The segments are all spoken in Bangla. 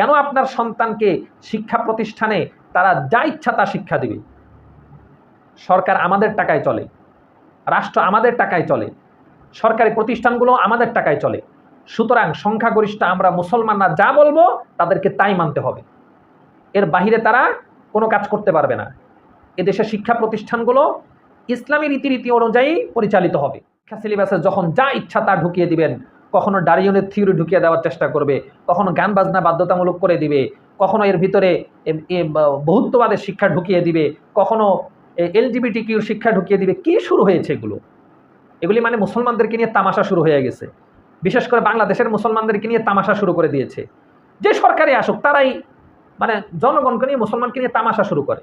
কেন আপনার সন্তানকে শিক্ষা প্রতিষ্ঠানে তারা যা ইচ্ছা তা শিক্ষা দিবে? সরকার আমাদের টাকায় চলে, রাষ্ট্র আমাদের টাকায় চলে, সরকারি প্রতিষ্ঠানগুলো আমাদের টাকায় চলে। সুতরাং সংখ্যাগরিষ্ঠ আমরা মুসলমানরা যা বলব তাদেরকে তাই মানতে হবে। এর বাহিরে তারা কোনো কাজ করতে পারবে না। এদেশের শিক্ষা প্রতিষ্ঠানগুলো ইসলামী রীতিরীতি অনুযায়ী পরিচালিত হবে। শিক্ষা সিলেবাসে যখন যা ইচ্ছা তা ঢুকিয়ে দিবেন কখনো ডারিয়নের থিওরি ঢুকিয়ে দেওয়ার চেষ্টা করবে, কখনো গান বাজনা বাধ্যতামূলক করে দিবে, কখনো এর ভিতরে বহুত্ববাদের শিক্ষা ঢুকিয়ে দিবে, কখনো এলজিবিটি কিউর শিক্ষা ঢুকিয়ে দিবে। কি শুরু হয়েছে এগুলো? এগুলি মানে মুসলমানদেরকে নিয়ে তামাশা শুরু হয়ে গেছে। বিশেষ করে বাংলাদেশের মুসলমানদেরকে নিয়ে তামাশা শুরু করে দিয়েছে। যে সরকারে আসুক, তারাই মানে জনগণকে নিয়ে মুসলমানকে নিয়ে তামাশা শুরু করে।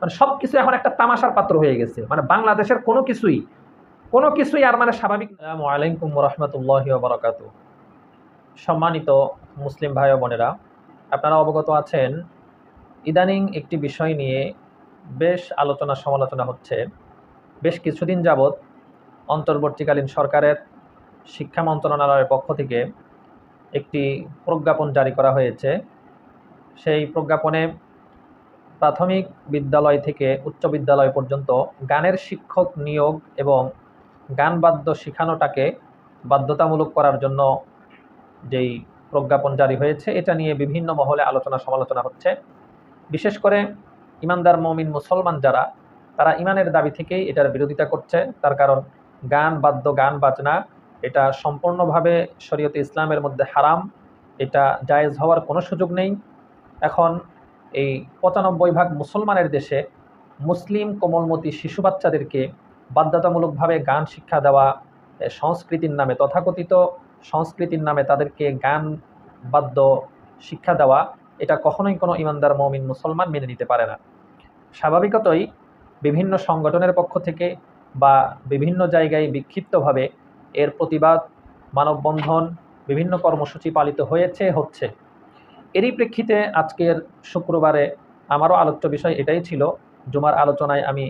মানে সব কিছু এখন একটা তামাশার পাত্র হয়ে গেছে। মানে বাংলাদেশের কোনো কিছুই কোনো কিছুই আর মানে স্বাভাবিক আলাইকুম রহমতুল্লাহি বারাকাত সম্মানিত মুসলিম ভাই ও বোনেরা, আপনারা অবগত আছেন, ইদানিং একটি বিষয় নিয়ে বেশ আলোচনা সমালোচনা হচ্ছে। বেশ কিছুদিন যাবৎ অন্তর্বর্তীকালীন সরকারের শিক্ষা মন্ত্রণালয়ের পক্ষ থেকে একটি প্রজ্ঞাপন জারি করা হয়েছে। সেই প্রজ্ঞাপনে প্রাথমিক বিদ্যালয় থেকে উচ্চ বিদ্যালয় পর্যন্ত গানের শিক্ষক নিয়োগ এবং গান বাদ্য শেখানোটাকে বাধ্যতামূলক করার জন্য যেই প্রজ্ঞাপন জারি হয়েছে, এটা নিয়ে বিভিন্ন মহলে আলোচনা সমালোচনা হচ্ছে। বিশেষ করে ইমানদার মমিন মুসলমান যারা, তারা ইমানের দাবি থেকেই এটার বিরোধিতা করছে। তার কারণ গান বাদ্য গান বাজনা এটা সম্পূর্ণভাবে শরীয়তে ইসলামের মধ্যে হারাম। এটা জায়েজ হওয়ার কোনো সুযোগ নেই। এখন এই পঁচানব্বই ভাগ মুসলমানের দেশে মুসলিম কোমলমতি শিশু বাচ্চাদেরকে বাধ্যতামূলকভাবে গান শিক্ষা দেওয়া সংস্কৃতির নামে, তথাকথিত সংস্কৃতির নামে তাদেরকে গান বাদ্য শিক্ষা দেওয়া, এটা কখনোই কোনো ইমানদার মমিন মুসলমান মেনে নিতে পারে না। স্বাভাবিকতই বিভিন্ন সংগঠনের পক্ষ থেকে বা বিভিন্ন জায়গায় বিক্ষিপ্তভাবে এর প্রতিবাদ, মানববন্ধন, বিভিন্ন কর্মসূচি পালিত হয়েছে, হচ্ছে। এরই প্রেক্ষিতে আজকের শুক্রবারে আমারও আলোচ্য বিষয় এটাই ছিল, জুমার আলোচনায় আমি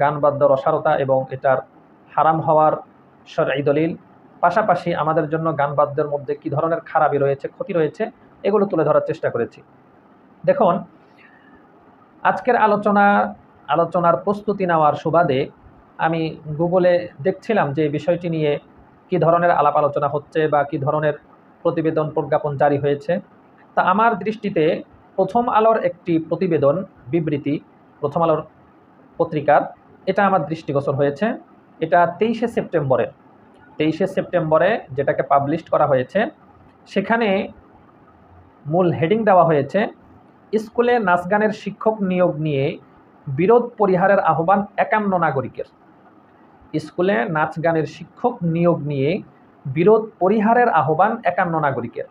গান বাদ্য রসারতা এবং এটার হারাম হওয়ার সরাই দলিল। পাশাপাশি আমাদের জন্য গান বাদ্যের মধ্যে কী ধরনের খারাপি রয়েছে, ক্ষতি রয়েছে, এগুলো তুলে ধরার চেষ্টা করেছি। দেখুন, আজকের আলোচনা, আলোচনার প্রস্তুতি নেওয়ার সুবাদে আমি গুগলে দেখছিলাম যে বিষয়টি নিয়ে কি ধরনের আলাপ আলোচনা হচ্ছে বা কি ধরনের প্রতিবেদন প্রজ্ঞাপন জারি হয়েছে। তা আমার দৃষ্টিতে প্রথম আলোর একটি প্রতিবেদন বিবৃতি, প্রথম আলোর পত্রিকার এটা আমার দৃষ্টিগোচর হয়েছে। এটা তেইশে সেপ্টেম্বরের, তেইশে সেপ্টেম্বরে যেটাকে পাবলিশ করা হয়েছে, সেখানে মূল হেডিং দেওয়া হয়েছে, স্কুলে নাচ গানের শিক্ষক নিয়োগ নিয়ে বিরোধ পরিহারের আহ্বান একান্ন নাগরিকের। স্কুলে নাচ গানের শিক্ষক নিয়োগ নিয়ে বিরোধ পরিহারের আহ্বান একান্ন নাগরিকের।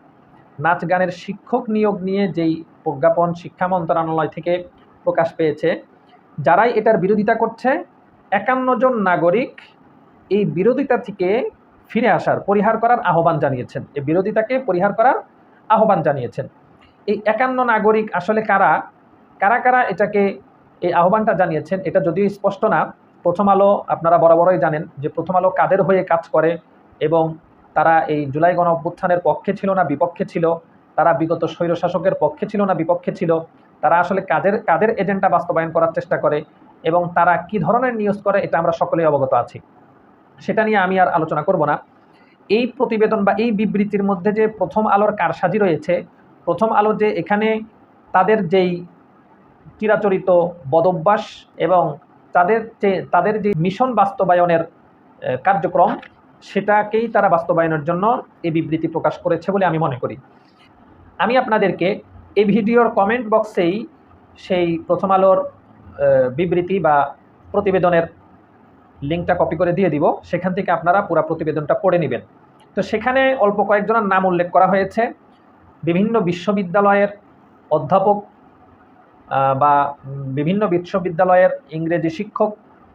নাচ গানের শিক্ষক নিয়োগ নিয়ে যেই প্রজ্ঞাপন শিক্ষা মন্ত্রণালয় থেকে প্রকাশ পেয়েছে যারাই এটার বিরোধিতা করছে, একান্ন জন নাগরিক এই বিরোধিতা থেকে ফিরে আসার, পরিহার করার আহ্বান জানিয়েছেন। এই বিরোধিতাকে পরিহার করার আহ্বান জানিয়েছেন। এই একান্ন নাগরিক আসলে কারা? কারা কারা এটাকে এই আহ্বানটা জানিয়েছেন? এটা যদিও স্পষ্ট না। প্রথম আলো আপনারা বরাবরই জানেন যে প্রথম আলো কাদের হয়ে কাজ করে এবং তারা এই জুলাই গণ অভ্যুত্থানের পক্ষে ছিল না, বিপক্ষে ছিল। তারা বিগত স্বৈরশাসকের পক্ষে ছিল না, বিপক্ষে ছিল। তারা আসলে কাদের কাদের এজেন্ডা বাস্তবায়ন করার চেষ্টা করে এবং তারা কি ধরনের নিউজ করে, এটা আমরা সকলেই অবগত আছি। সেটা নিয়ে আমি আর আলোচনা করব না। এই প্রতিবেদন বা এই বিবৃতির মধ্যে যে প্রথম আলোর কারসাজি রয়েছে, প্রথম আলো যে এখানে তাদের যেই চিরাচরিত বদভ্যাস এবং তাদের যে তাদের যে মিশন বাস্তবায়নের কার্যক্রম, সেটাকেই তারা বাস্তবায়নের জন্য এই বিবৃতি প্রকাশ করেছে বলে আমি মনে করি। আমি আপনাদেরকে এই ভিডিওর কমেন্ট বক্সেই সেই প্রথম আলোর বিবৃতি বা প্রতিবেদনের লিঙ্কটা কপি করে দিয়ে দিব। সেখান থেকে আপনারা পুরো প্রতিবেদনটা পড়ে নেবেন। তো সেখানে অল্প কয়েকজনের নাম উল্লেখ করা হয়েছে। বিভিন্ন বিশ্ববিদ্যালয়ের অধ্যাপক বা বিভিন্ন বিশ্ববিদ্যালয়ের ইংরেজি শিক্ষক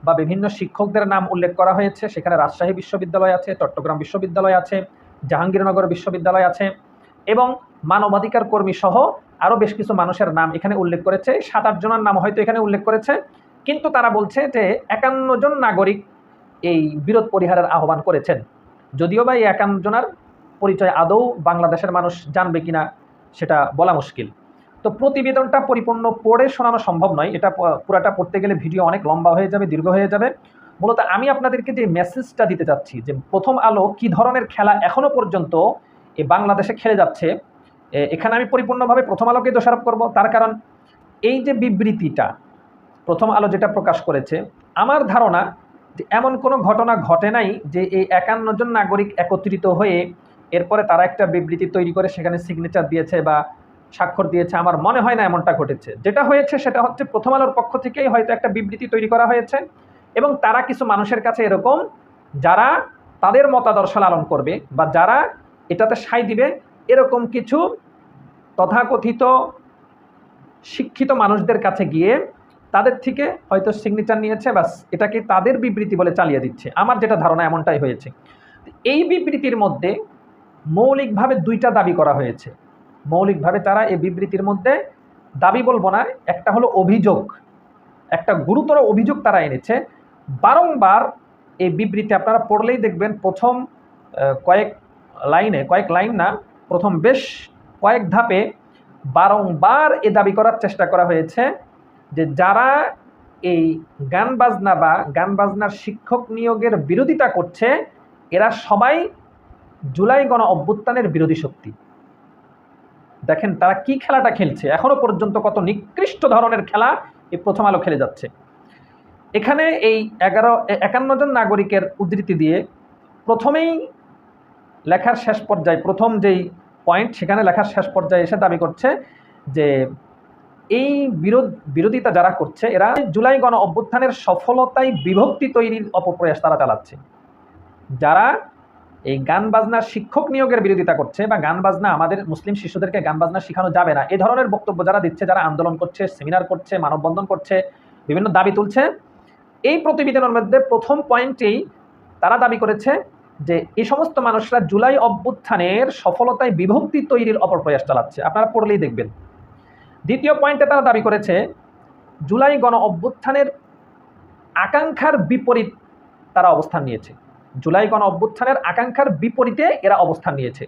বা বিভিন্ন শিক্ষকদের নাম উল্লেখ করা হয়েছে। সেখানে রাজশাহী বিশ্ববিদ্যালয় আছে, চট্টগ্রাম বিশ্ববিদ্যালয় আছে, জাহাঙ্গীরনগর বিশ্ববিদ্যালয় আছে এবং মানবাধিকার কর্মী সহ আরও বেশ কিছু মানুষের নাম এখানে উল্লেখ করেছে। সাত, আট জনের নাম হয়তো এখানে উল্লেখ করেছে। কিন্তু তারা বলছে যে একান্ন জন নাগরিক এই বিরোধ পরিহারের আহ্বান করেছেন। যদিও বা এই একান্ন জনের পরিচয় আদৌ বাংলাদেশের মানুষ জানবে কিনা সেটা বলা মুশকিল। তো প্রতিবেদনটা পরিপূর্ণ পড়ে শোনানো সম্ভব নয়। এটা পুরাটা পড়তে গেলে ভিডিও অনেক লম্বা হয়ে যাবে, দীর্ঘ হয়ে যাবে। মূলত আমি আপনাদেরকে যে মেসেজটা দিতে চাচ্ছি, যে প্রথম আলো কি ধরনের খেলা এখনও পর্যন্ত এই বাংলাদেশে খেলে যাচ্ছে এখানে আমি পরিপূর্ণভাবে প্রথম আলোকে দোষারোপ করব। তার কারণ এই যে বিবৃতিটা, প্রথম আলো যেটা প্রকাশ করেছে, আমার ধারণা যে এমন কোনো ঘটনা ঘটে নাই যে এই একান্ন জন নাগরিক একত্রিত হয়ে এরপরে তারা একটা বিবৃতি তৈরি করে, সেখানে সিগনেচার দিয়েছে বা স্বাক্ষর দিয়েছে। আমার মনে হয় না এমনটা ঘটেছে। যেটা হয়েছে সেটা হচ্ছে প্রথম আলোর পক্ষ থেকেই হয়তো একটা বিবৃতি তৈরি করা হয়েছে এবং তারা কিছু মানুষের কাছে এরকম, যারা তাদের মতাদর্শ লালন করবে বা যারা এটাতে সাই দিবে, এরকম কিছু তথাকথিত শিক্ষিত মানুষদের কাছে গিয়ে তাদের থেকে হয়তো সিগনেচার নিয়েছে বাস এটাকে তাদের বিবৃতি বলে চালিয়ে দিচ্ছে। আমার যেটা ধারণা এমনটাই হয়েছে। এই বিবৃতির মধ্যে মৌলিকভাবে দুইটা দাবি করা হয়েছে। মৌলিকভাবে তারা এই বিবৃতির মধ্যে দাবি বলব না, একটা হলো অভিযোগ। একটা গুরুতর অভিযোগ তারা এনেছে। বারংবার এই বিবৃতি আপনারা পড়লেই দেখবেন প্রথম কয়েক লাইনে, কয়েক লাইন না, প্রথম বেশ কয়েক ধাপে বারংবার এ দাবি করার চেষ্টা করা হয়েছে যে যারা এই গান বাজনা বা গান বাজনার শিক্ষক নিয়োগের বিরোধিতা করছে, এরা সবাই জুলাই গণ অভ্যুত্থানের বিরোধী শক্তি। দেখেন তারা কি খেলাটা খেলছে? এখনও পর্যন্ত কত নিকৃষ্ট ধরনের খেলা এই প্রথম আলো খেলে যাচ্ছে। এখানে এই এগারো একান্ন জন নাগরিকের উদ্ধৃতি দিয়ে প্রথমেই লেখার শেষ পর্যায়ে প্রথম যেই পয়েন্ট সেখানে লেখার শেষ পর্যায়ে এসে দাবি করছে যে এই বিরোধ, বিরোধিতা যারা করছে, এরা জুলাই গণ অভ্যুত্থানের সফলতায় বিভক্তি তৈরির অপপ্রয়াস তারা চালাচ্ছে। যারা এই গান বাজনার শিক্ষক নিয়োগের বিরোধিতা করছে বা গান বাজনা আমাদের মুসলিম শিশুদেরকে গান বাজনা শেখানো যাবে না এই ধরনের বক্তব্য যারা দিচ্ছে, যারা আন্দোলন করছে সেমিনার করছে, মানববন্ধন করছে, বিভিন্ন দাবি তুলছে, এই প্রতিবেদনের মধ্যে প্রথম পয়েন্টেই তারা দাবি করেছে যে এই সমস্ত মানুষরা জুলাই অভ্যুত্থানের সফলতায় বিভক্তি তৈরির অপপ্রয়াস চালাচ্ছে। আপনারা পড়লেই দেখবেন। দ্বিতীয় পয়েন্টে তারা দাবি করেছে, জুলাই গণ অভ্যুত্থানের আকাঙ্ক্ষার বিপরীত তারা অবস্থান নিয়েছে। জুলাই গণ অভ্যুত্থানের আকাঙ্ক্ষার বিপরীতে এরা অবস্থান নিয়েছে।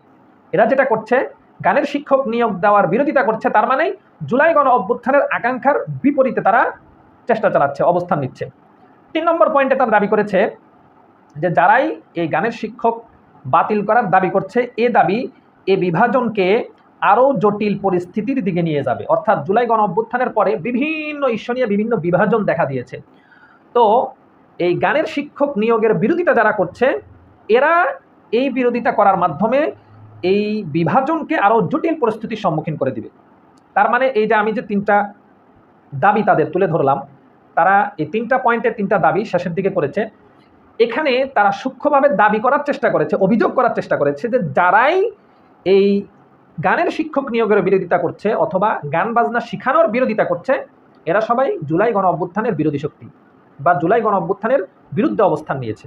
এরা যেটা করছে, গানের শিক্ষক নিয়োগ দেওয়ার বিরোধিতা করছে, তার মানেই জুলাই গণ অভ্যুত্থানের আকাঙ্ক্ষার বিপরীতে তারা চেষ্টা চালাচ্ছে, অবস্থান নিচ্ছে। তিন নম্বর পয়েন্টে তারা দাবি করেছে যে যারাই এই গানের শিক্ষক বাতিল করার দাবি করছে, এ দাবি এ বিভাজনকে আরও জটিল পরিস্থিতির দিকে নিয়ে যাবে। অর্থাৎ জুলাই গণ অভ্যুত্থানের পরে বিভিন্ন নিয়ে বিভিন্ন বিভাজন দেখা দিয়েছে। তো এই গানের শিক্ষক নিয়োগের বিরোধিতা যারা করছে, এরা এই বিরোধিতা করার মাধ্যমে এই বিভাজনকে আরও জটিল পরিস্থিতির সম্মুখীন করে দিবে। তার মানে এই যে আমি যে তিনটা দাবি তাদের তুলে ধরলাম, তারা এই তিনটা পয়েন্টের তিনটা দাবি শেষের দিকে করেছে। এখানে তারা সূক্ষ্মভাবে দাবি করার চেষ্টা করেছে, অভিযোগ করার চেষ্টা করেছে যে যারাই এই গানের শিক্ষক নিয়োগের বিরোধিতা করছে অথবা গান বাজনা শেখানোর বিরোধিতা করছে, এরা সবাই জুলাই গণ অভ্যুত্থানের বিরোধী শক্তি বা জুলাই গণ অভ্যুত্থানের বিরুদ্ধে অবস্থান নিয়েছে।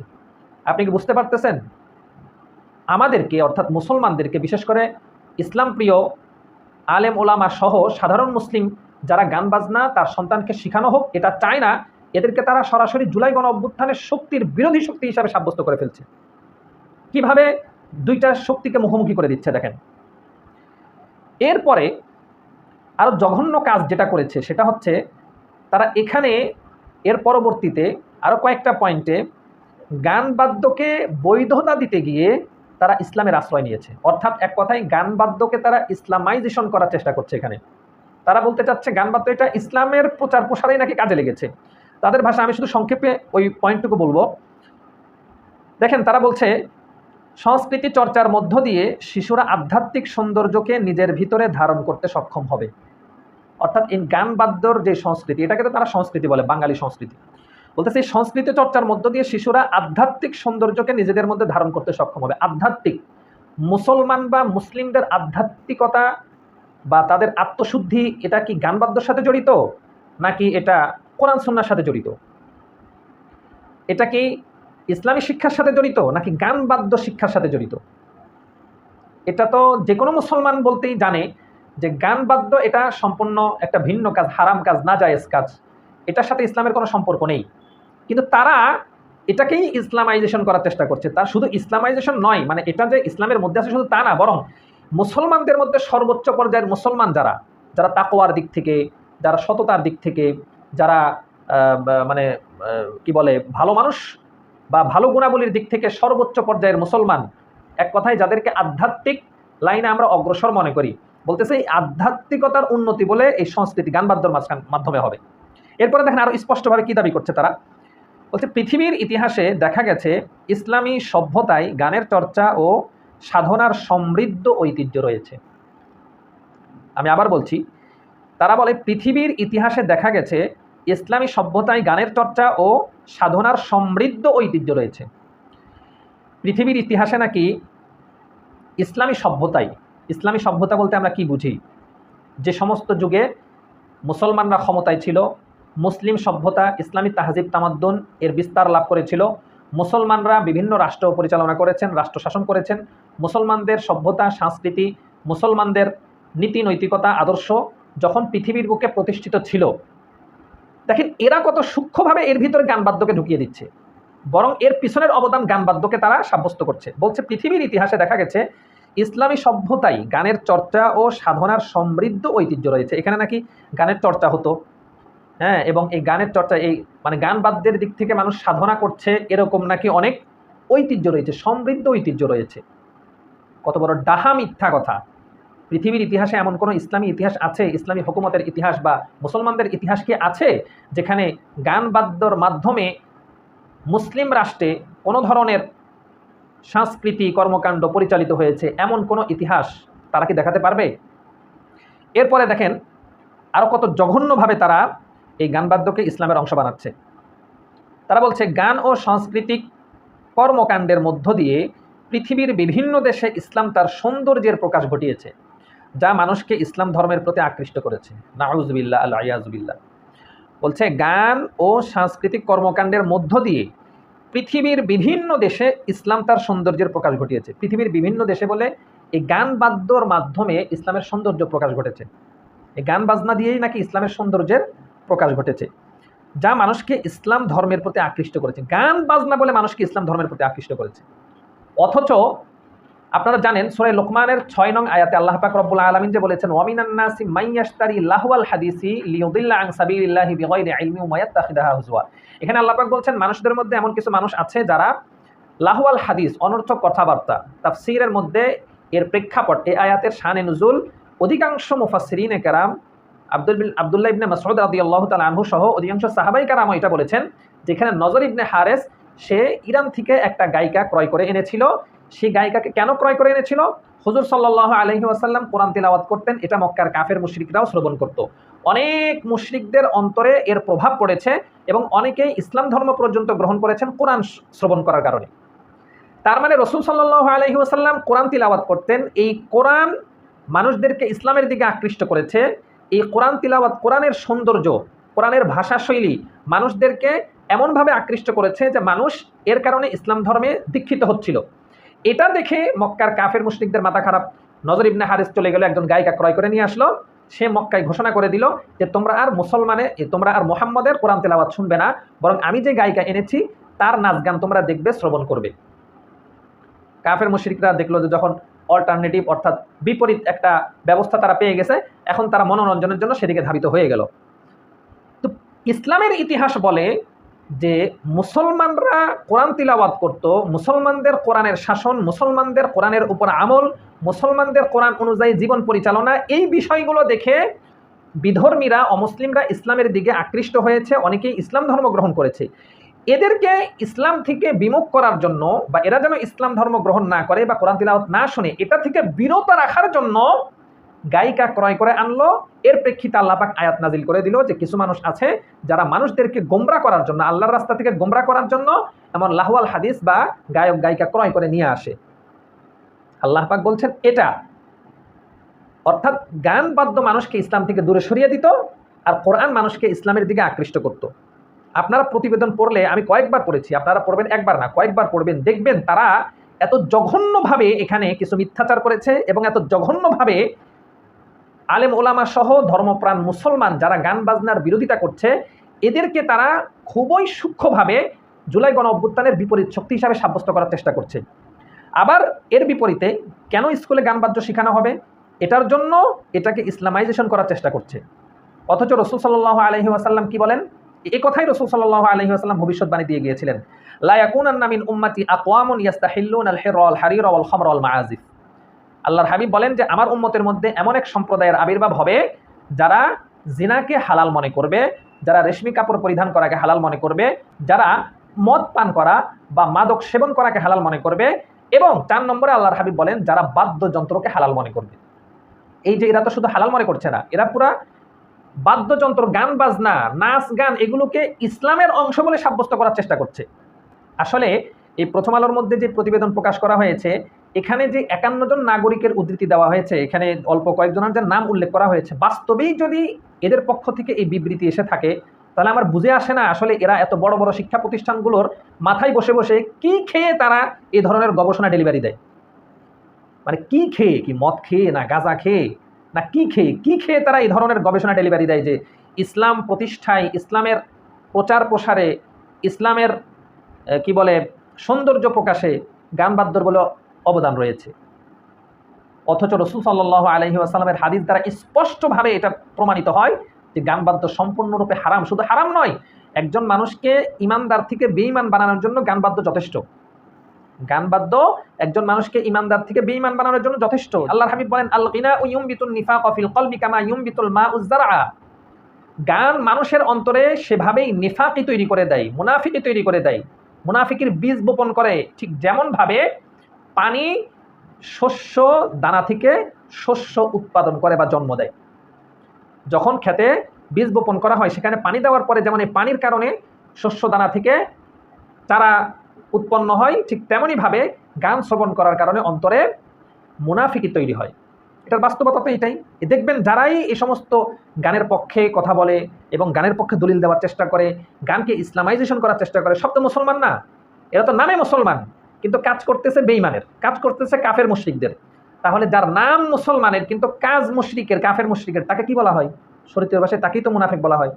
আপনি কি বুঝতে পারতেছেন? আমাদেরকে, অর্থাৎ মুসলমানদেরকে, বিশেষ করে ইসলাম প্রিয় আলেম ওলামা সহ সাধারণ মুসলিম যারা গান বাজনা তার সন্তানকে শেখানো হোক, এটা চায় না এদেরকে তারা সরাসরি জুলাই গণ অভ্যুত্থানের শক্তির বিরোধী শক্তি হিসাবে সাব্যস্ত করে ফেলছে। কীভাবে? দুইটা শক্তিকে মুখোমুখি করে দিচ্ছে, দেখেন। এরপরে আরও জঘন্য কাজ যেটা করেছে, সেটা হচ্ছে তারা এখানে এর পরবর্তীতে আরও কয়েকটা পয়েন্টে গান বাদ্যকে বৈধতা দিতে গিয়ে তারা ইসলামের আশ্রয় নিয়েছে। অর্থাৎ এক কথায় গান বাদ্যকে তারা ইসলামাইজেশন করার চেষ্টা করছে এখানে। তারা বলতে চাচ্ছে গান বাদ্য এটা ইসলামের প্রচার প্রসারেই নাকি কাজে লেগেছে? তাদের ভাষা আমি শুধু সংক্ষেপে ওই পয়েন্টটুকু বলব। দেখেন, তারা বলছে, সংস্কৃতি চর্চার মধ্য দিয়ে শিশুরা আধ্যাত্মিক সৌন্দর্যকে নিজের ভিতরে ধারণ করতে সক্ষম হবে। অর্থাৎ এই গান বাদ্যর যে সংস্কৃতি, এটাকে তো তারা সংস্কৃতি বলে, বাঙালি সংস্কৃতি। বলতে সেই সংস্কৃতি চর্চার মধ্য দিয়ে শিশুরা আধ্যাত্মিক সৌন্দর্যকে নিজেদের মধ্যে ধারণ করতে সক্ষম হবে। আধ্যাত্মিক, মুসলমান বা মুসলিমদের আধ্যাত্মিকতা বা তাদের আত্মশুদ্ধি, এটা কি গান বাদ্যর সাথে জড়িত? নাকি এটা কোরআন সন্ন্যার সাথে জড়িত? এটা কি ইসলামী শিক্ষার সাথে জড়িত নাকি গান বাদ্য শিক্ষার সাথে জড়িত? এটা তো যে কোনো মুসলমান বলতেই জানে যে গান বাদ্য এটা সম্পূর্ণ একটা ভিন্ন কাজ, হারাম কাজ না জায়েজ কাজ। এটার সাথে ইসলামের কোনো সম্পর্ক নেই। কিন্তু তারা এটাকেই ইসলামাইজেশন করার চেষ্টা করছে। তার শুধু ইসলামাইজেশন নয় মানে এটা যে ইসলামের মধ্যে আছে শুধু তা না, বরং মুসলমানদের মধ্যে সর্বোচ্চ পর্যায়ের মুসলমান যারা যারা তাকোয়ার দিক থেকে, যারা সততার দিক থেকে যারা মানে কি বলে, ভালো মানুষ বা ভালো গুণাবলীর দিক থেকে সর্বোচ্চ পর্যায়ের মুসলমান, এক কথায় যাদেরকে আধ্যাত্মিক লাইনে আমরা অগ্রসর মনে করি, বলতেছে এই আধ্যাত্মিকতার উন্নতি বলে এই সংস্কৃতি গান বাদ্যর মাঝখান, মাধ্যমে হবে। এরপরে দেখেন আরও স্পষ্টভাবে কি দাবি করছে তারা? বলছে, পৃথিবীর ইতিহাসে দেখা গেছে, ইসলামী সভ্যতায় গানের চর্চা ও সাধনার সমৃদ্ধ ঐতিহ্য রয়েছে। আমি আবার বলছি, তারা বলে, পৃথিবীর ইতিহাসে দেখা গেছে ইসলামী সভ্যতায় গানের চর্চা ও সাধনার সমৃদ্ধ ঐতিহ্য রয়েছে। পৃথিবীর ইতিহাসে নাকি ইসলামী সভ্যতায় ইসলামী সভ্যতা বলতে আমরা কি বুঝি? যে সমস্ত যুগে মুসলমানরা ক্ষমতায় ছিল, মুসলিম সভ্যতা ইসলামী তাহজিব তামাদ্দুন এর বিস্তার লাভ করেছিল, মুসলমানরা বিভিন্ন রাষ্ট্র পরিচালনা করেছেন, রাষ্ট্র শাসন করেছেন, মুসলমানদের সভ্যতা, সংস্কৃতি, মুসলমানদের নীতি নৈতিকতা আদর্শ যখন পৃথিবীর বুকে প্রতিষ্ঠিত ছিল দেখেন, এরা কত সূক্ষ্মভাবে এর ভিতরে গানবাদ্যকে ঢুকিয়ে দিচ্ছে। বরং এর পিছনের অবদান গানবাদ্যকে তারা সাব্যস্ত করছে। বলছে, পৃথিবীর ইতিহাসে দেখা গেছে, ইসলামী সভ্যতায় গানের চর্চা ও সাধনার সমৃদ্ধ ঐতিহ্য রয়েছে। এখানে নাকি গানের চর্চা হতো। হ্যাঁ এবং এই গানের চর্চা, এই মানে গান বাদ্যের দিক থেকে মানুষ সাধনা করছে, এরকম নাকি অনেক ঐতিহ্য রয়েছে, সমৃদ্ধ ঐতিহ্য রয়েছে। কত বড় ডাহা মিথ্যা কথা। পৃথিবীর ইতিহাসে এমন কোনো ইসলামী ইতিহাস আছে, ইসলামী হুকুমতের ইতিহাস বা মুসলমানদের ইতিহাস কি আছে, যেখানে গান বাদ্যর মাধ্যমে মুসলিম রাষ্ট্রে কোনো ধরনের সংস্কৃতি কর্মকাণ্ড পরিচালিত হয়েছে এমন কোনো ইতিহাস তারা কি দেখাতে পারবে? এরপরে দেখেন আরও কত জঘন্যভাবে তারা এই গান বাদ্যকে ইসলামের অংশ বানাচ্ছে। তারা বলছে, গান ও সাংস্কৃতিক কর্মকাণ্ডের মধ্য দিয়ে পৃথিবীর বিভিন্ন দেশে ইসলাম তার সৌন্দর্যের প্রকাশ ঘটিয়েছে। যা মানুষকে ইসলাম ধর্মের প্রতি আকৃষ্ট করেছে। নাউজবিল্লা আল আয়াজবিল্লা বলছে গান ও সাংস্কৃতিক কর্মকাণ্ডের মধ্য দিয়ে পৃথিবীর বিভিন্ন দেশে ইসলাম তার সৌন্দর্যের প্রকাশ ঘটিয়েছে। পৃথিবীর বিভিন্ন দেশে বলে এই গান বাদ্যর মাধ্যমে ইসলামের সৌন্দর্য প্রকাশ ঘটেছে। এই গান বাজনা দিয়েই নাকি ইসলামের সৌন্দর্যের প্রকাশ ঘটেছে। যা মানুষকে ইসলাম ধর্মের প্রতি আকৃষ্ট করেছে। গান বাজনা বলে মানুষকে ইসলাম ধর্মের প্রতি আকৃষ্ট করেছে। অথচ আপনারা জানেন সুরাই লোকমানের ছয় নং আয়াতে আল্লাহ পাক রব্বুল আলামিন যে বলেছেন ওয়ামিনান নাসি মাইয়াশতারি লাহওয়াল হাদিসি লিয়ুদিল্লা আন সাবিলিল্লাহি বিগাইরি ইলমি ওয়া ইয়াত্তাখিদাহা হুজওয়া। এখানে আল্লাহ পাক বলছেন, মানুষদের মধ্যে এমন কিছু মানুষ আছে যারা লাহওয়াল হাদিস, অনর্থক কথাবার্তা, তাফসীরের মধ্যে এর প্রেক্ষাপট, এই আয়াতের শানে নুজুল অধিকাংশ মুফাসসিরিনে কেরাম, আব্দুল বিন, আব্দুল্লাহ ইবনে মাসউদ রাদিয়াল্লাহু তাআলা আনহু সহ অধিকাংশ সাহাবাই কারাম এটা বলেছেন, যেখানে নজর ইবনে হারেস, সে ইরান থেকে একটা গায়িকা ক্রয় করে এনেছিল সেই গায়িকাকে কেন ক্রয় করে এনেছিল? হজুর সাল্লাহ আলহি আসাল্লাম কোরআন তিলাওয়াত করতেন, এটা মক্কার কাফের মুশরিকরাও শ্রবণ করত। অনেক মুশরিকদের অন্তরে এর প্রভাব পড়েছে এবং অনেকেই ইসলাম ধর্ম পর্যন্ত গ্রহণ করেছেন কোরআন শ্রবণ করার কারণে। তার মানে রসুল সাল্লাহ আলহি আসাল্লাম কোরআন তিলাওয়াত করতেন, এই কোরআন মানুষদেরকে ইসলামের দিকে আকৃষ্ট করেছে, এই কোরআন তিলাওয়াত কোরআনের সৌন্দর্য, কোরআনের ভাষাশৈলী মানুষদেরকে এমনভাবে আকৃষ্ট করেছে যে মানুষ এর কারণে ইসলাম ধর্মে দীক্ষিত হচ্ছিল। এটা দেখে মক্কার কাফের মুশরিকদের মাথা খারাপ। নজর ইবনে হারিস চলে গেল, একজন গায়িকা ক্রয় করে নিয়ে আসলো। সে মক্কায় ঘোষণা করে দিল যে, তোমরা আর মুসলমানে তোমরা আর মোহাম্মদের কোরআন তেলাওয়াত শুনবে না, বরং আমি যে গায়িকা এনেছি, তার নাচ গান তোমরা দেখবে, শ্রবণ করবে। কাফের মুশরিকরা দেখল যে, যখন অল্টারনেটিভ অর্থাৎ বিপরীত একটা ব্যবস্থা তারা পেয়ে গেছে, এখন তারা মনোরঞ্জনের জন্য সেদিকে ধাবিত হয়ে গেল। তো ইসলামের ইতিহাস বলে যে মুসলমানরা কোরআন তিলাওয়াত করত, মুসলমানদের কোরআনের শাসন, মুসলমানদের কোরআনের উপর আমল, মুসলমানদের কোরআন অনুযায়ী জীবন পরিচালনা, এই বিষয়গুলো দেখে বিধর্মীরা, অমুসলিমরা ইসলামের দিকে আকৃষ্ট হয়েছে, অনেকেই ইসলাম ধর্ম গ্রহণ করেছে। এদেরকে ইসলাম থেকে বিমুখ করার জন্য বা এরা যেন ইসলাম ধর্ম গ্রহণ না করে বা কোরআন তিলাওয়াত না শুনে, এটা থেকে বিরত রাখার জন্য গায়িকা ক্রয় করে আনলো। এর প্রেক্ষিতে আল্লাপাক আয়াত নাজিল করে দিল যে কিছু মানুষ আছে যারা মানুষদেরকে গোমরা করার জন্য, আল্লাহর রাস্তা থেকে গোমরা করার জন্য এমন লাহওয়াল হাদিস বা গায়ক, গায়িকা ক্রয় করে নিয়ে আসে। আল্লাহ পাক বলছেন, এটা অর্থাৎ গান বাদ্য মানুষকে ইসলাম থেকে দূরে সরিয়ে দিত আর কোরআন মানুষকে ইসলামের দিকে আকৃষ্ট করত। আপনারা প্রতিবেদন পড়লে আমি কয়েকবার পড়েছি, আপনারা পড়বেন একবার না, কয়েকবার পড়বেন, দেখবেন তারা এত জঘন্যভাবে এখানে কিছু মিথ্যাচার করেছে এবং এত জঘন্যভাবে আলেম ওলামা সহ ধর্মপ্রাণ মুসলমান যারা গান বাজনার বিরোধিতা করছে, এদেরকে তারা খুবই সূক্ষ্মভাবে জুলাই গণ অভ্যুত্থানের বিপরীত শক্তি হিসাবে সাব্যস্ত করার চেষ্টা করছে। আবার এর বিপরীতে কেন স্কুলে গান বাদ্য শেখানো হবে? এটার জন্য এটাকে ইসলামাইজেশন করার চেষ্টা করছে। অথচ রসুল সাল্লাহ আলহি আসাল্লাম কি বলেন? এ কথাই রসুল সাল্লাহ আলহি আসাল্লাম ভবিষ্যৎবাণী দিয়ে গিয়েছিলেন। লায়াকুনান্নামিন উম্মাতি আকওয়ামুন ইয়াস্তাহিল্লুন আল হিরল হারির ওয়াল খামর মাআজিফ আল্লাহর হাবিব বলেন যে, আমার উম্মতের মধ্যে এমন এক সম্প্রদায়ের আবির্ভাব হবে যারা জিনাকে হালাল মনে করবে, যারা রেশমি কাপড় পরিধান করাকে হালাল মনে করবে, যারা মদ পান করা বা মাদক সেবন করাকে হালাল মনে করবে এবং চার নম্বরে আল্লাহর হাবিব বলেন, যারা বাদ্যযন্ত্রকে হালাল মনে করবে। এই যে এরা তো শুধু হালাল মনে করছে না, এরা পুরা বাদ্যযন্ত্র, গান বাজনা, নাচ, গান এগুলোকে ইসলামের অংশ বলে সাব্যস্ত করার চেষ্টা করছে। আসলে এই প্রথম আলোর মধ্যে যে প্রতিবেদন প্রকাশ করা হয়েছে এখানে যে একান্ন জন নাগরিকের উদ্ধৃতি দেওয়া হয়েছে, এখানে অল্প কয়েকজনের যে নাম উল্লেখ করা হয়েছে। বাস্তবেই যদি এদের পক্ষ থেকে এই বিবৃতি এসে থাকে, তাহলে আমার বুঝে আসে না আসলে এরা এত বড় বড় শিক্ষা প্রতিষ্ঠানগুলোর মাথায় বসে বসে কি খেয়ে তারা এ ধরনের গবেষণা ডেলিভারি দেয়? মানে কি খেয়ে? কি মদ খেয়ে, না গাঁজা খেয়ে, না কি খেয়ে? কি খেয়ে তারা এই ধরনের গবেষণা ডেলিভারি দেয় যে ইসলাম প্রতিষ্ঠায়, ইসলামের প্রচার প্রসারে, ইসলামের কি বলে, সৌন্দর্য প্রকাশে, গান বাদ্যর বলে অবদান রয়েছে। অথচ রসুল সাল্লাহ আলহি আসালামের হাদিস দ্বারা স্পষ্টভাবে এটা প্রমাণিত হয় যে গান বাদ্য সম্পূর্ণরূপে হারাম। শুধু হারাম নয়, একজন মানুষকে ইমানদার থেকে বেঈমান বানানোর জন্য গান বাদ্য যথেষ্ট। গান বাদ্য একজন মানুষকে ইমানদার থেকে বেঈমান বানানোর জন্য যথেষ্ট। আল্লাহ হাবিব বলেন, আল গিনা ও ইউমবিতুল নিফাক ফিল কলবি কামা ইউমবিতুল মা উজ্জারা গান মানুষের অন্তরে সেভাবেই নিফাকি তৈরি করে দেয় মুনাফিকি তৈরি করে দেয়। মুনাফিকির বীজ বপন করে ঠিক যেমনভাবে পানি শস্য দানা থেকে শস্য উৎপাদন করে বা জন্ম দেয়। যখন খেতে বীজ বপন করা হয়, সেখানে পানি দেওয়ার পরে যেমন এই পানির কারণে শস্য দানা থেকে চারা উৎপন্ন হয়, ঠিক তেমনইভাবে গান শ্রবণ করার কারণে অন্তরে মুনাফিকি তৈরি হয়। এটার বাস্তবতা তো এটাই। দেখবেন যারাই এই সমস্ত গানের পক্ষে কথা বলে এবং গানের পক্ষে দলিল দেওয়ার চেষ্টা করে, গানকে ইসলামাইজেশন করার চেষ্টা করে, সব তো মুসলমান না। এরা তো নামে মুসলমান। কিন্তু কাজ করতেছে বেইমানের কাজ করতেছে কাফের মুশরিকদের। তাহলে যার নাম মুসলমানের, কিন্তু কাজ মুশরিকের, কাফের মুশরিকের, তাকে কি বলা হয়? শরীরের ভাষায় তাকেই তো মুনাফিক বলা হয়।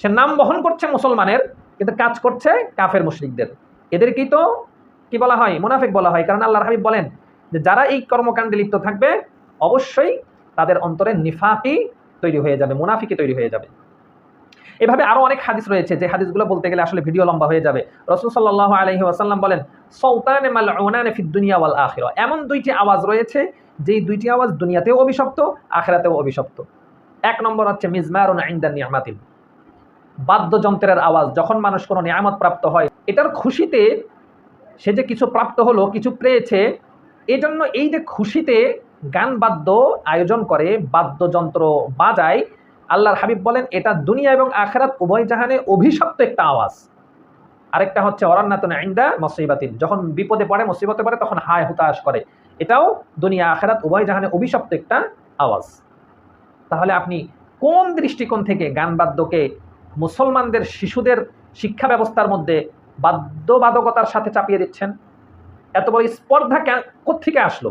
সে নাম বহন করছে মুসলমানের, কিন্তু কাজ করছে কাফের মুশরিকদের। এদেরকেই তো কি বলা হয়? মুনাফিক বলা হয়। কারণ আল্লাহর হাবিব বলেন যে, যারা এই কর্মকাণ্ডে লিপ্ত থাকবে, অবশ্যই তাদের অন্তরে নিফাকি তৈরি হয়ে যাবে, মুনাফিকি তৈরি হয়ে যাবে। এভাবে আরও অনেক হাদিস রয়েছে, যে হাদিসগুলো বলতে গেলে আসলে ভিডিও লম্বা হয়ে যাবে। রসুল সাল্লাহ আলহি আসাল্লাম বলেন সৌতান দুনিয়া ওয়াল আখিরা। এমন দুইটি আওয়াজ রয়েছে, যেই দুইটি আওয়াজ দুনিয়াতেও অভিশপ্ত, আখেরাতেও অভিশপ্ত। এক নম্বর হচ্ছে মিজমার ইন্দান নিয়ামাতিল বাদ্যযন্ত্রের আওয়াজ, যখন মানুষ কোনো নিয়ামত প্রাপ্ত হয়, এটার খুশিতে সে যে কিছু প্রাপ্ত হলো, কিছু পেয়েছে এই জন্য এই যে খুশিতে গান বাদ্য আয়োজন করে, বাদ্যযন্ত্র বাজায় আল্লাহর হাবিব বলেন, এটা দুনিয়া এবং আখেরাত উভয় জাহানে অভিশপ্ত একটা আওয়াজ। আরেকটা হচ্ছে অরণ্যাতন আইন্দা মসিবাতিন। যখন বিপদে পড়ে, মুসিবতে পড়ে, তখন হায় হুতাশ করে। এটাও দুনিয়া আখেরাত উভয় জাহানে অভিশপ্ত একটা আওয়াজ। তাহলে আপনি কোন দৃষ্টিকোণ থেকে গান বাদ্যকে মুসলমানদের শিশুদের শিক্ষা ব্যবস্থার মধ্যে বাদ্যবাদকতার সাথে চাপিয়ে দিচ্ছেন? এত বড় স্পর্ধা কোথেকে আসলো?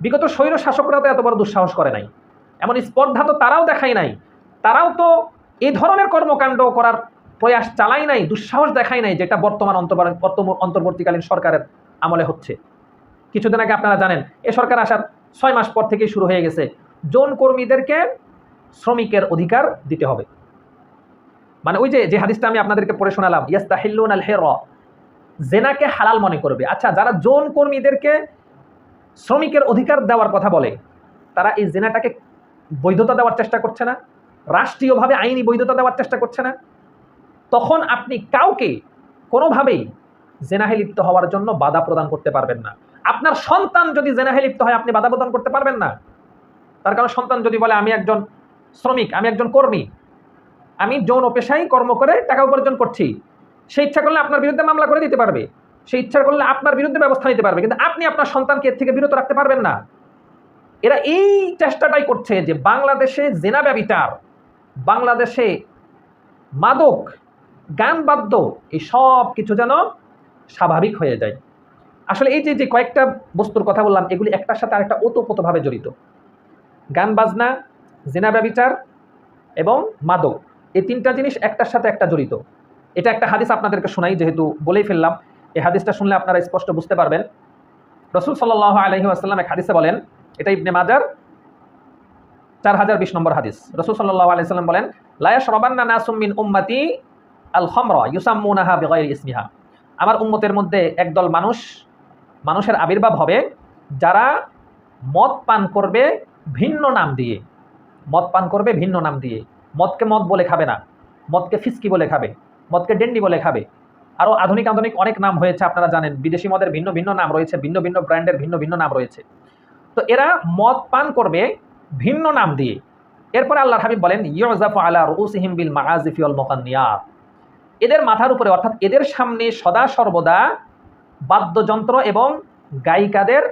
বিগত স্বৈর শাসকরা তো এত বড় দুঃসাহস করে নাই। এমন স্পর্ধা তো তারাও দেখায় নাই। তারাও তো এই ধরনের কর্মকাণ্ড করার প্রয়াস চালাই নাই, দুঃসাহস দেখায় নাই, যেটা বর্তমান অন্তর্বর্তীকালীন সরকারের আমলে হচ্ছে। কিছুদিন আগে আপনারা জানেন, এ সরকার আসার ছয় মাস পর থেকেই শুরু হয়ে গেছে। যৌন কর্মীদেরকে শ্রমিকের অধিকার দিতে হবে। মানে ওই যে যে হাদিসটা আমি আপনাদেরকে পড়ে শোনালাম ইয়াস্তাহিল্লুন আল হের জেনাকে হালাল মনে করবে। আচ্ছা যারা যৌন কর্মীদেরকে শ্রমিকের অধিকার দেওয়ার কথা বলে, তারা এই জেনাটাকে বৈধতা দেওয়ার চেষ্টা করছে না, রাষ্ট্রীয়ভাবে আইনি বৈধতা দেওয়ার চেষ্টা করছে না, তখন আপনি কাউকে কোনোভাবেই জেনাহে লিপ্ত হওয়ার জন্য বাধা প্রদান করতে পারবেন না। আপনার সন্তান যদি জেনাহে লিপ্ত হয়, আপনি বাধা প্রদান করতে পারবেন না। তার কারণ সন্তান যদি বলে, আমি একজন শ্রমিক, আমি একজন কর্মী, আমি যৌন পেশায় কর্ম করে টাকা উপার্জন করছি। সে ইচ্ছা করলে আপনার বিরুদ্ধে মামলা করে দিতে পারবে। সে ইচ্ছা করলে আপনার বিরুদ্ধে ব্যবস্থা নিতে পারবে। কিন্তু আপনি আপনার সন্তানকে এর থেকে বিরত রাখতে পারবেন না। এরা এই চেষ্টাটাই করছে যে বাংলাদেশে জেনা ব্যবিচার বাংলাদেশে মাদক গান বাদ্য এই সব কিছু যেন স্বাভাবিক হয়ে যায়। আসলে এই যে যে কয়েকটা বস্তুর কথা বললাম, এগুলি একটার সাথে আরেকটা ওতপ্রোতভাবে জড়িত। গান বাজনা জেনা ব্যবিচার এবং মাদক, এই তিনটা জিনিস একটার সাথে একটা জড়িত। এটা একটা হাদিস আপনাদেরকে শোনাই, যেহেতু বলেই ফেললাম। এই হাদিসটা শুনলে আপনারা স্পষ্ট বুঝতে পারবেন। রসুল সাল্লাহ আলহি আসাল্লাম এক হাদিসে বলেন এটা ইবনে মাজার চার হাজার বিশ নম্বর হাদিস। রসুল সাল্লাহ আলাইসাল্লাম বলেন লায়া সরবান্না নাসুমিন উম্মাতি আল খমরা ইউসাম্মুনাহা বেগয়ের ইসমিহা। আমার উম্মতের মধ্যে একদল মানুষ, মানুষের আবির্ভাব হবে যারা মদ পান করবে ভিন্ন নাম দিয়ে। মদ পান করবে ভিন্ন নাম দিয়ে। মদকে মদ বলে খাবে না। মদকে ফিসকি বলে খাবে। মদকে ডেন্ডি বলে খাবে। আরও আধুনিক আধুনিক অনেক নাম হয়েছে, আপনারা জানেন। বিদেশি মদের ভিন্ন ভিন্ন নাম রয়েছে, ভিন্ন ভিন্ন ব্র্যান্ডের ভিন্ন ভিন্ন নাম রয়েছে। তো এরা মদ পান করবে ভিন্ন নাম দিয়ে। এরপরে আল্লাহ হাবিব বলেন ইয়জাফ আলা রুসিহিম বিল মাআজিফিউল মুকান্নিয়াত এদের মাথার উপরে, অর্থাৎ এদের সামনে সদা সর্বদা বাদ্যযন্ত্র এবং গায়িকাদের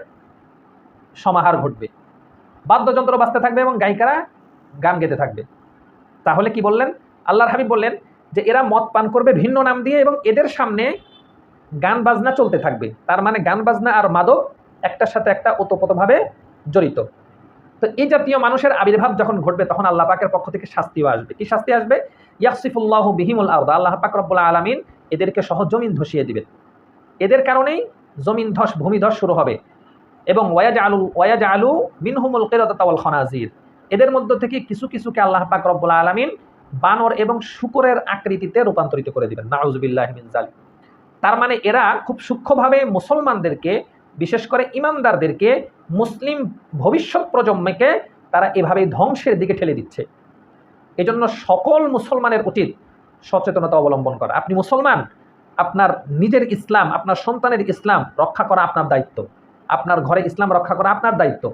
সমাহার ঘটবে। বাদ্যযন্ত্র বাজতে থাকবে এবং গায়িকারা গান গেতে থাকবে। তাহলে কি বললেন? আল্লাহর হাবিব বললেন যে, এরা মদ পান করবে ভিন্ন নাম দিয়ে এবং এদের সামনে গান বাজনা চলতে থাকবে। তার মানে গান বাজনা আর মাদক একটার সাথে একটা ওতপ্রোতভাবে জড়িত। তো এই জাতীয় মানুষের আবির্ভাব যখন ঘটবে, তখন আল্লাহ পাকের পক্ষ থেকে শাস্তিও আসবে। কি শাস্তি আসবে? ইয়াসিফুল্লাহ বিহিমুল আউদা আল্লাহ পাক রব্বুল আলমিন এদেরকে সহ জমিন ধসিয়ে দিবেন। এদের কারণেই জমিন ধস ভূমিধস শুরু হবে। এবং ওয়াজ আলু ওয়াজ আলু মিনহুমুল কেরতাওয়াল খনাজির। এদের মধ্য থেকে কিছু কিছুকে আল্লাহ পাক রব্বুল আলমিন বানর এবং শুকরের আকৃতিতে রূপান্তরিত করে দিবেন। নাউজুবিল্লাহ মিন জালিম তার মানে এরা খুব সূক্ষ্মভাবে মুসলমানদেরকে বিশেষ করে ইমানদারদেরকে মুসলিম ভবিষ্যৎ প্রজন্মকে তারা এভাবেই ধ্বংসের দিকে ঠেলে দিচ্ছে। এজন্য সকল মুসলমানের উচিত সচেতনতা অবলম্বন করা। আপনি মুসলমান, আপনার নিজের ইসলাম, আপনার সন্তানের ইসলাম রক্ষা করা আপনার দায়িত্ব। আপনার ঘরে ইসলাম রক্ষা করা আপনার দায়িত্ব।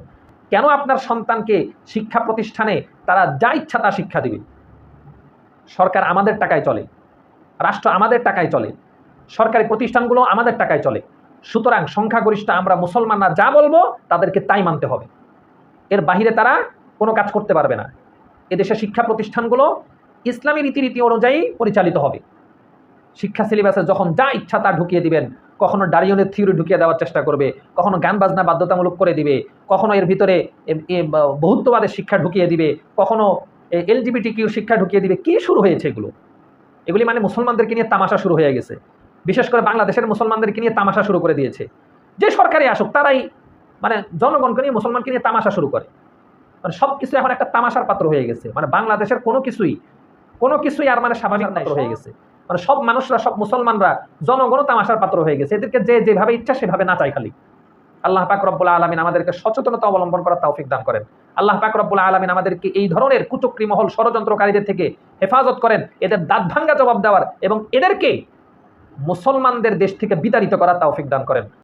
কেন আপনার সন্তানকে শিক্ষা প্রতিষ্ঠানে তারা যা ইচ্ছা তা শিক্ষা দিবে? সরকার আমাদের টাকায় চলে। রাষ্ট্র আমাদের টাকায় চলে। সরকারি প্রতিষ্ঠানগুলো আমাদের টাকায় চলে। সুতরাং সংখ্যাগরিষ্ঠ আমরা মুসলমানরা যা বলব তাদেরকে তাই মানতে হবে। এর বাহিরে তারা কোনো কাজ করতে পারবে না। এদেশের শিক্ষা প্রতিষ্ঠানগুলো ইসলামী রীতিনীতি অনুযায়ী পরিচালিত হবে। শিক্ষা সিলেবাসে যখন যা ইচ্ছা তা ঢুকিয়ে দিবেন, কখনো ডারিয়নের থিওরি ঢুকিয়ে দেওয়ার চেষ্টা করবে, কখনো গান বাজনা বাধ্যতামূলক করে দিবে, কখনো এর ভিতরে বহুত্ববাদের শিক্ষা ঢুকিয়ে দিবে, কখনো এলজিবিটি কিউ শিক্ষা ঢুকিয়ে দিবে, কি শুরু হয়েছে এগুলো? এগুলি মানে মুসলমানদেরকে নিয়ে তামাশা শুরু হয়ে গেছে। বিশেষ করে বাংলাদেশের মুসলমানদেরকে নিয়ে তামাশা শুরু করে দিয়েছে। যে সরকারে আসুক, তারাই মানে জনগণকে নিয়ে, মুসলমানকে নিয়ে তামাশা শুরু করে। মানে সব কিছু এখন একটা তামাশার পাত্র হয়ে গেছে। মানে বাংলাদেশের কোনো কিছুই কোনো কিছুই আর মানে স্বাভাবিক পাত্র হয়ে গেছে। মানে সব মানুষরা, সব মুসলমানরা, জনগণও তামাশার পাত্র হয়ে গেছে। এদেরকে যে যেভাবে ইচ্ছা, সেভাবে না চাই খালি। আল্লাহ পাক রব্বুল আলমিন আমাদেরকে সচেতনতা অবলম্বন করার তৌফিক দান করেন। আল্লাহ পাক রব্বুল আলমিন আমাদেরকে এই ধরনের কুচক্রী মহল ষড়যন্ত্রকারীদের থেকে হেফাজত করেন। এদের দাঁত ভাঙ্গা জবাব দেওয়ার এবং এদেরকে মুসলমানদের দেশ থেকে বিতাড়িত করার তৌফিক দান করেন।